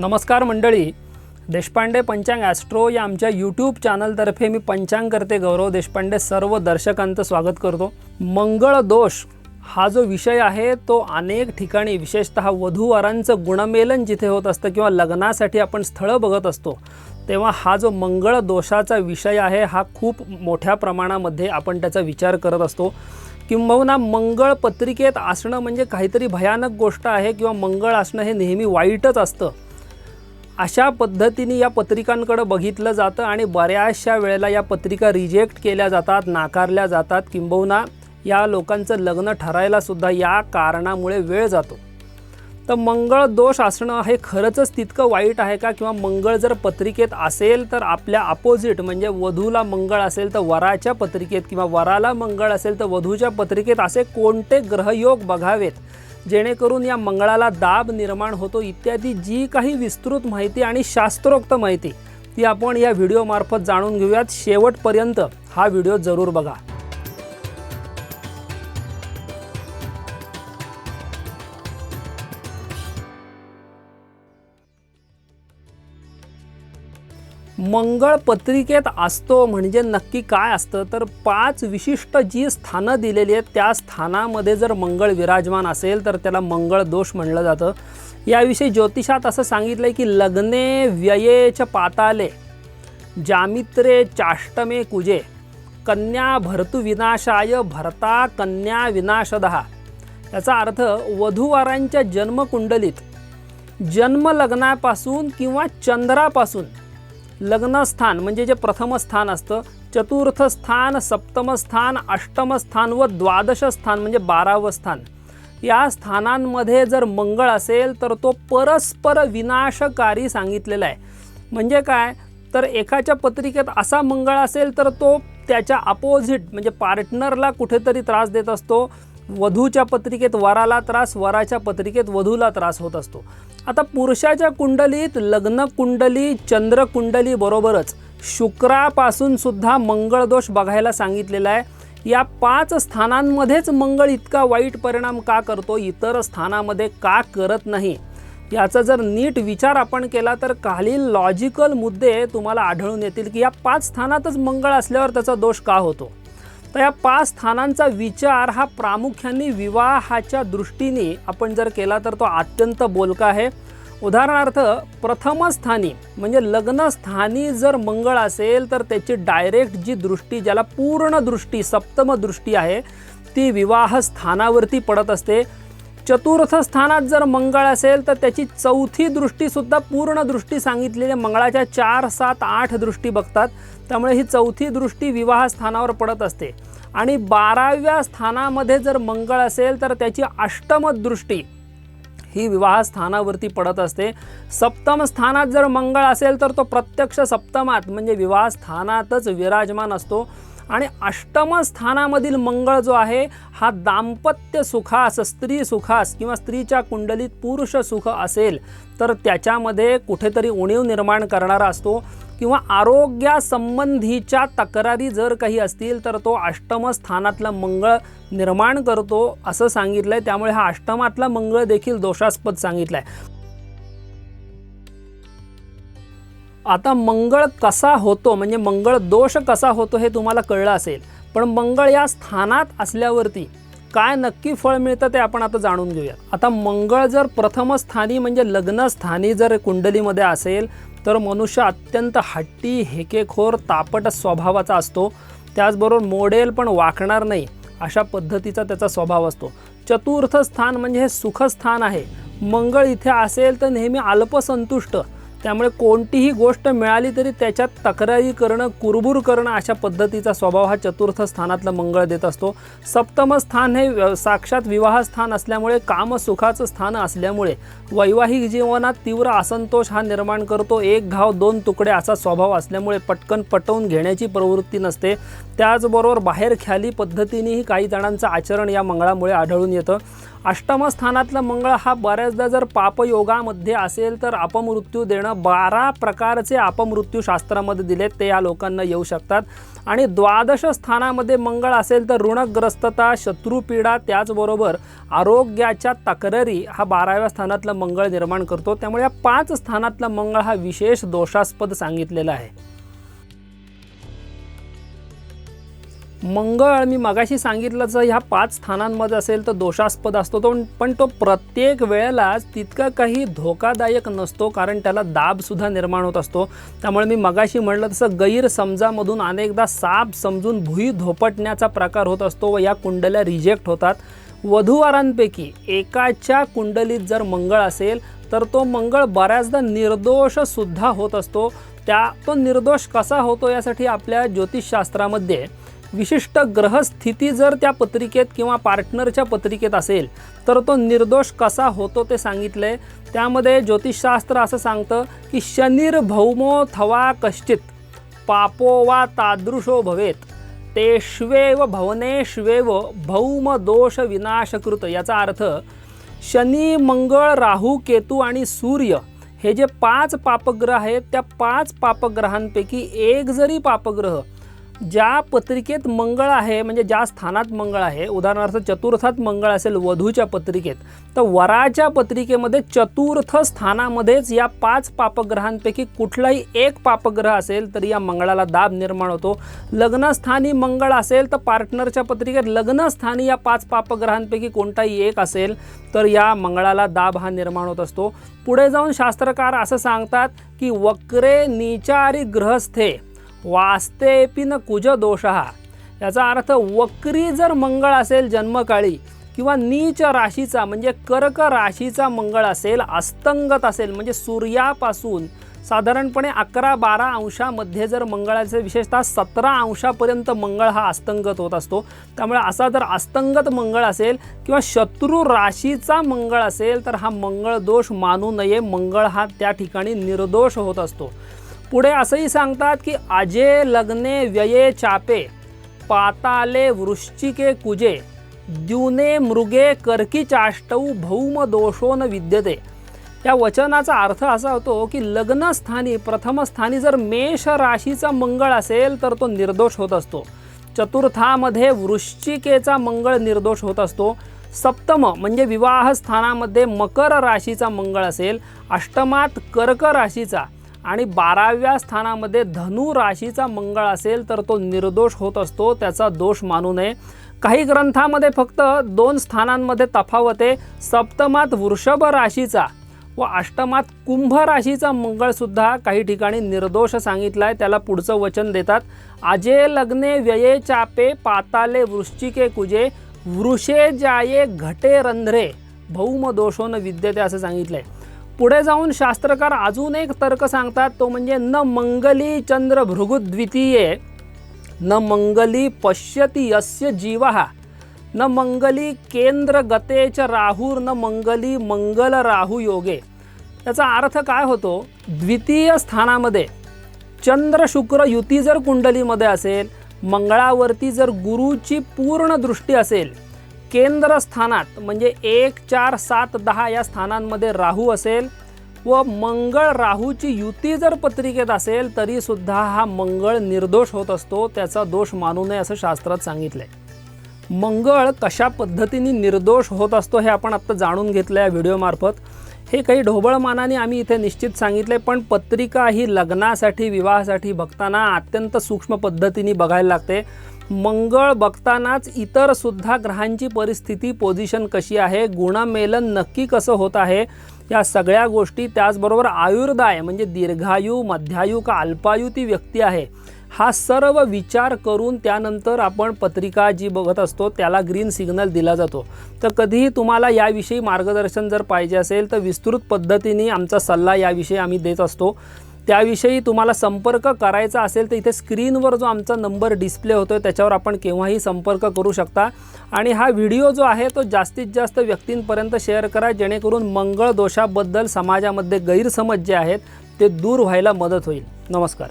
नमस्कार मंडळी. देशपांडे पंचांग ॲस्ट्रो या आमच्या यूट्यूब चॅनलतर्फे मी पंचांग करते गौरव देशपांडे. सर्व दर्शकांचं स्वागत करतो. मंगळ दोष हा जो विषय आहे तो अनेक ठिकाणी विशेषतः वधूवरांचं गुणमेलन जिथे होत असतं किंवा लग्नासाठी आपण स्थळं बघत असतो तेव्हा हा जो मंगळ दोषाचा विषय आहे हा खूप मोठ्या प्रमाणामध्ये आपण त्याचा विचार करत असतो. किंबहुना मंगळ पत्रिकेत असणं म्हणजे काहीतरी भयानक गोष्ट आहे किंवा मंगळ असणं हे नेहमी वाईटच असतं. अशा पद्धतीने या पत्रिकांकडं बघितलं जातं आणि बऱ्याचशा वेळेला या पत्रिका रिजेक्ट केल्या जातात नाकारल्या जातात. किंबहुना या लोकांचं लग्न ठरायलासुद्धा या कारणामुळे वेळ जातो. तर मंगळ दोष असणं हे खरंच तितकं वाईट आहे का? किंवा मंगळ जर पत्रिकेत असेल तर आपल्या अपोजिट म्हणजे वधूला मंगळ असेल तर वराच्या पत्रिकेत किंवा वराला मंगळ असेल तर वधूच्या पत्रिकेत असे कोणते ग्रहयोग बघावेत? जेणेकरून या मंगळाला दाब निर्माण होतो इत्यादी जी काही विस्तृत माहिती आणि शास्त्रोक्त माहिती ती आपण या व्हिडिओमार्फत जाणून घेऊयात. शेवटपर्यंत हा व्हिडिओ जरूर बघा. मंगळ पत्रिकेत असतो म्हणजे नक्की काय असतं? तर पाच विशिष्ट जी स्थानं दिलेली आहेत त्या स्थानामध्ये जर मंगळ विराजमान असेल तर त्याला मंगळ दोष म्हणलं जातं. याविषयी ज्योतिषात असं सांगितलं आहे की लग्ने व्ययेच पाताले जामित्रे चाष्टमे कुजे कन्या भरतु विनाशाय भरता कन्या विनाशदहा याचा अर्थ वधूवारांच्या जन्मकुंडलीत जन्म लग्नापासून किंवा चंद्रापासून लग्नस्थान म्हणजे जे प्रथम स्थान असतं चतुर्थ स्थान सप्तमस्थान अष्टम स्थान व द्वादश स्थान म्हणजे बारावं स्थान. या स्थानांमध्ये जर मंगळ असेल तर तो परस्पर विनाशकारी सांगितलेला आहे. म्हणजे काय? तर एकाच्या पत्रिकेत असा मंगळ असेल तर तो त्याच्या अपोजिट म्हणजे पार्टनरला कुठेतरी त्रास देत असतो. वधूच्या पत्रिकेत वराला त्रास वराच्या पत्रिकेत वधूला त्रास होत असतो. आता पुरुषाच्या कुंडलीत लग्न कुंडली चंद्र कुंडली बरोबरच शुक्रापासून सुद्धा मंगळदोष बघायला सांगितलेला आहे. या पाच स्थानांमध्येच मंगळ इतका वाईट परिणाम का करतो? इतर स्थानामध्ये का करत नाही? याचा जर नीट विचार आपण केला तर खालील लॉजिकल मुद्दे तुम्हाला आढळून येतील की या पाच स्थानातच मंगळ असल्यावर त्याचा दोष का होतो? तर या पाच स्थानांचा विचार हा प्रामुख्याने विवाहाच्या दृष्टीने आपण जर केला तर तो अत्यंत बोलका आहे. उदाहरणार्थ प्रथमस्थानी म्हणजे लग्नस्थानी जर मंगळ असेल तर त्याची डायरेक्ट जी दृष्टी ज्याला पूर्ण दृष्टी सप्तम दृष्टी आहे ती विवाह स्थानावरती पडत असते. चतुर्थ स्थानात जर मंगळ असेल तर त्याची चौथी दृष्टीसुद्धा पूर्ण दृष्टी सांगितलेली मंगळाच्या चार सात आठ दृष्टी बघतात. त्यामुळे ही चौथी दृष्टी विवाह स्थानावर पडत असते. आणि बाराव्या स्थानामध्ये जर मंगळ असेल तर त्याची अष्टम दृष्टी ही विवाह स्थानावरती पडत असते. सप्तम स्थानात जर मंगळ असेल तर तो प्रत्यक्ष सप्तमात म्हणजे विवाह स्थानातच विराजमान असतो. आणि अष्टम स्थानामधील मंगळ जो आहे हा दाम्पत्य सुखास स्त्री सुखास किंवा स्त्रीच्या कुंडलीत पुरुष सुख असेल तर त्याच्यामध्ये कुठेतरी उणीव निर्माण करणारा असतो. किंवा आरोग्यासंबंधीच्या तक्रारी जर काही असतील तर तो अष्टम स्थानातला मंगळ निर्माण करतो असं सांगितलं आहे त्यामुळे हा अष्टमातला मंगळ देखील दोषास्पद सांगितला आहे आता मंगळ कसा होतो म्हणजे मंगळ दोष कसा होतो हे तुम्हाला कळलं असेल. पण मंगळ या स्थानात असल्यावरती काय नक्की फळ मिळतं ते आपण आता जाणून घेऊया आता मंगळ जर प्रथम स्थानी म्हणजे लग्नस्थानी जर कुंडलीमध्ये असेल तर मनुष्य अत्यंत हट्टी हेकेखोर तापट स्वभावाचा असतो. त्याचबरोबर मोडेल पण वाकणार नाही अशा पद्धतीचा त्याचा स्वभाव असतो. चतुर्थ स्थान म्हणजे हे सुखस्थान आहे. मंगळ इथे असेल तर नेहमी अल्पसंतुष्ट त्यामुळे कोणतीही गोष्ट मिळाली तरी त्याच्यात तक्रारी करणं कुरबुर करणं अशा पद्धतीचा स्वभाव हा चतुर्थ स्थानातलं मंगळ देत असतो. सप्तम स्थान हे साक्षात विवाह स्थान असल्यामुळे कामसुखाचं स्थान असल्यामुळे वैवाहिक जीवनात तीव्र असंतोष हा निर्माण करतो. एक घाव दोन तुकडे असा स्वभाव असल्यामुळे पटकन पटवून घेण्याची प्रवृत्ती नसते. त्याचबरोबर बाहेर ख्याली पद्धतीनेही काही जणांचं आचरण या मंगळामुळे आढळून येतं. अष्टम स्थानातलं मंगळ हा बऱ्याचदा जर पापयोगामध्ये असेल तर अपमृत्यू देणं बारा प्रकारचे अपमृत्यू शास्त्रामध्ये दिलेत ते या लोकांना येऊ शकतात. आणि द्वादश स्थानामध्ये मंगळ असेल तर ऋणग्रस्तता शत्रुपीडा त्याचबरोबर आरोग्याच्या तक्रारी हा बाराव्या स्थानातलं मंगळ निर्माण करतो. त्यामुळे या पाच स्थानातलं मंगळ हा विशेष दोषास्पद सांगितलेला आहे. मंगळ मी मगाशी सांगितलं जर ह्या पाच स्थानांमध्ये असेल तर दोषास्पद असतो तो पण तो प्रत्येक वेळेलाच तितका काही धोकादायक नसतो कारण त्याला दाबसुद्धा निर्माण होत असतो. त्यामुळे मी मगाशी म्हटलं तसं गैरसमजामधून अनेकदा साप समजून भुई धोपटण्याचा प्रकार होत असतो व या कुंडल्या रिजेक्ट होतात. वधूवरांपैकी एकाच्या कुंडलीत जर मंगळ असेल तर तो मंगळ बऱ्याचदा निर्दोषसुद्धा होत असतो. त्या तो निर्दोष कसा होतो यासाठी आपल्या ज्योतिषशास्त्रामध्ये विशिष्ट ग्रहस्थिती जर त्या पत्रिकेत किंवा पार्टनरच्या पत्रिकेत असेल तर तो निर्दोष कसा होतो ते सांगितलं आहे त्यामध्ये ज्योतिषशास्त्र असं सांगतं की शनिर्भौमो थवा कश्चित पापो वा तादृशो भवेत तेष्वेव भवनेष्वेव भौम दोष विनाशकृत. याचा अर्थ शनी मंगळ राहू केतू आणि सूर्य हे जे पाच पापग्रह आहेत त्या पाच पापग्रहांपैकी एक जरी पापग्रह ज्या पत्रिकेत मंगळ आहे म्हणजे ज्या स्थानात मंगळ आहे उदाहरणार्थ चतुर्थात मंगळ असेल वधूच्या पत्रिकेत तर वराच्या पत्रिकेमध्ये चतुर्थ स्थानामध्येच या पाच पापग्रहांपैकी कुठलाही एक पापग्रह असेल तर या मंगळाला दाब निर्माण होतो. लग्नस्थानी मंगळ असेल तर पार्टनरच्या पत्रिकेत लग्नस्थानी या पाच पापग्रहांपैकी कोणताही एक असेल तर या मंगळाला दाब हा निर्माण होत असतो. पुढे जाऊन शास्त्रकार असं सांगतात की वक्रे निचारी ग्रहस्थे वास्तेपी न कुज दोष। याचा अर्थ वक्री जर मंगळ असेल जन्मकाळी किंवा नीच राशीचा म्हणजे कर्क राशीचा मंगळ असेल अस्तंगत असेल म्हणजे सूर्यापासून साधारणपणे अकरा बारा अंशामध्ये जर मंगळाचे विशेषतः सतरा अंशापर्यंत मंगळ हा अस्तंगत होत असतो. त्यामुळे असा जर अस्तंगत मंगळ असेल किंवा शत्रू राशीचा मंगळ असेल तर हा मंगळ दोष मानू नये. मंगळ हा त्या ठिकाणी निर्दोष होत असतो. पुढे असंही सांगतात की अजे लग्ने व्यये चापे पाताले वृश्चिके कुजे द्युने मृगे कर्की चाष्टऊ भौम दोषोन न विद्यते. या वचनाचा अर्थ असा होतो की लग्नस्थानी प्रथमस्थानी जर मेष राशीचा मंगळ असेल तर तो निर्दोष होत असतो. चतुर्थामध्ये वृश्चिकेचा मंगळ निर्दोष होत असतो. सप्तम म्हणजे विवाहस्थानामध्ये मकर राशीचा मंगळ असेल. अष्टमात कर्क राशीचा. आणि बाराव्या स्थानामध्ये धनु राशीचा मंगळ असेल तर तो निर्दोष होत असतो त्याचा दोष मानू नये. काही ग्रंथामध्ये फक्त दोन स्थानांमध्ये तफावत आहे सप्तमात वृषभ राशीचा व अष्टमात कुंभ राशीचा मंगळसुद्धा काही ठिकाणी निर्दोष सांगितला आहे त्याला पुढचं वचन देतात. अजे लग्ने व्यये चापे पाताले वृश्चिके कुजे वृषे जाये घटे रंध्रे. भौम दोषोन विद्यते असं सांगितलं आहे पुढे जाऊन शास्त्रकार अजून एक तर्क सांगतात तो म्हणजे न मंगली चंद्र भृगुद्वितीये न मंगली पश्यती यस्य जीव न मंगली केंद्र गतेच राहूर न मंगली मंगल राहू योगे. याचा अर्थ काय होतो? द्वितीय स्थानामध्ये चंद्र शुक्र युती जर कुंडलीमध्ये असेल मंगळावरती जर गुरुची पूर्ण दृष्टी असेल केंद्रस्थानात म्हणजे एक चार सात दहा या स्थानांमध्ये राहू असेल व मंगळ राहूची युती जर पत्रिकेत असेल तरीसुद्धा हा मंगळ निर्दोष होत असतो त्याचा दोष मानू नये असं शास्त्रात सांगितलं आहे मंगळ कशा पद्धतीने निर्दोष होत असतो हे आपण आत्ता जाणून घेतलं या व्हिडिओमार्फत हे काही ढोबळमानाने आम्ही इथे निश्चित सांगितले पण पत्रिका ही लग्नासाठी विवाहासाठी बघताना अत्यंत सूक्ष्म पद्धतीने बघायला लागते. मंगळ बघतानाच इतर सुद्धा ग्रहांची परिस्थिती पोझिशन कशी आहे गुणमेलन नक्की कसं होत आहे या सगळ्या गोष्टी त्याचबरोबर आयुर्दाय म्हणजे दीर्घायू मध्यायू का अल्पायू ती व्यक्ती आहे. हा सर्व विचार करून त्यानंतर आपण पत्रिका जी बघत असतो त्याला ग्रीन सिग्नल दिला जातो. तर कधीही तुम्हाला याविषयी मार्गदर्शन जर पाहिजे असेल तर विस्तृत पद्धतीने आमचा सल्ला याविषयी आम्ही देत असतो. त्याविषयी तुम्हाला संपर्क करायचा असेल तर इथे स्क्रीनवर जो आमचा नंबर डिस्प्ले होतो आहे त्याच्यावर आपण केव्हाही संपर्क करू शकता. आणि हा व्हिडिओ जो आहे तो जास्तीत जास्त व्यक्तींपर्यंत शेअर करा जेणेकरून मंगळ दोषाबद्दल समाजामध्ये गैरसमज जे आहेत ते दूर व्हायला मदत होईल. नमस्कार.